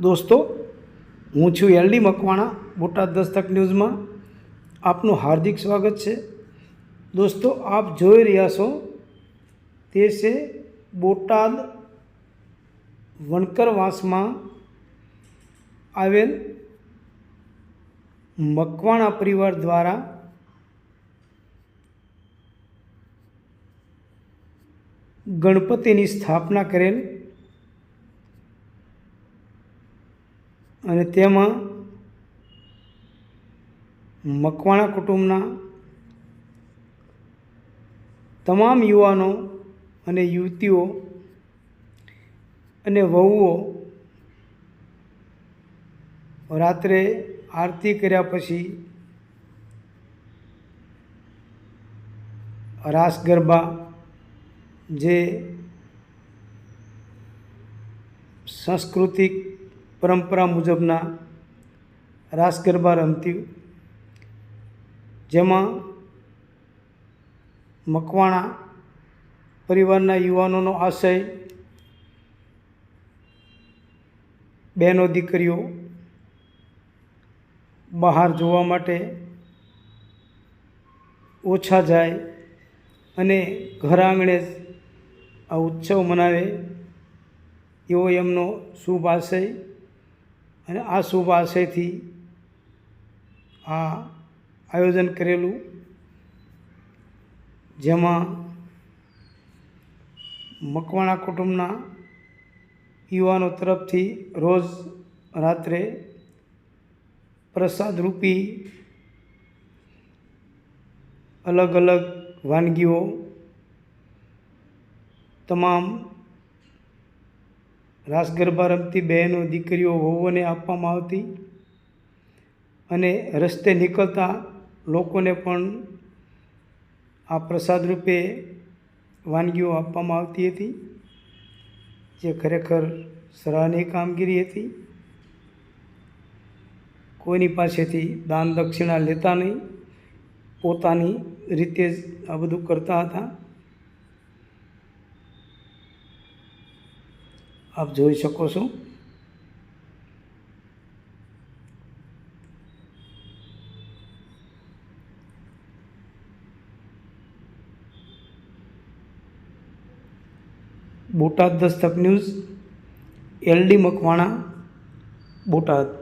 દોસ્તો, હું છું એલડી મકવાણા, બોટાદ દસ્તક ન્યૂઝમાં. આપનું હાર્દિક સ્વાગત છે. દોસ્તો, આપ જોઈ રહ્યા છો, તે છે બોટાદ વણકરવાસમાં આવેલ મકવાણા પરિવાર દ્વારા ગણપતિની સ્થાપના કરેલ અને તેમાં મકવાણા કુટુંબના તમામ યુવાનો અને યુવતીઓ અને વહુઓ રાત્રે આરતી કર્યા પછી રાસ ગરબા જે સાંસ્કૃતિક પરંપરા મુજબના રાસ ગરબા રમતી જેમાં મકવાણા પરિવારના યુવાનોનો આશય, બહેનો દીકરીઓ બહાર જોવા માટે ઓછા જાય અને ઘર આંગણે આ ઉત્સવ મનાવે એવો એમનો શુભ આશય અને આ શુભ આશયથી આ આયોજન કરેલું, જેમાં મકવાણા કુટુંબના યુવાનો તરફથી રોજ રાત્રે પ્રસાદ રૂપી અલગ અલગ વાનગીઓ, તમામ રાસ ગરબા રમતી બહેનો દીકરીઓ વહુઓને આપવામાં આવતી અને રસ્તે નીકળતા લોકોને પણ આ પ્રસાદ રૂપે વાનગીઓ આપવામાં આવતી હતી, જે ખરેખર સરાહનીય કામગીરી હતી. કોઈની પાસેથી દાન દક્ષિણા લેતા નહીં, પોતાની રીતે જ આ બધું કરતા હતા. આપ જોઈ શકો છો. Botad Dastak news LD Makwana Botad.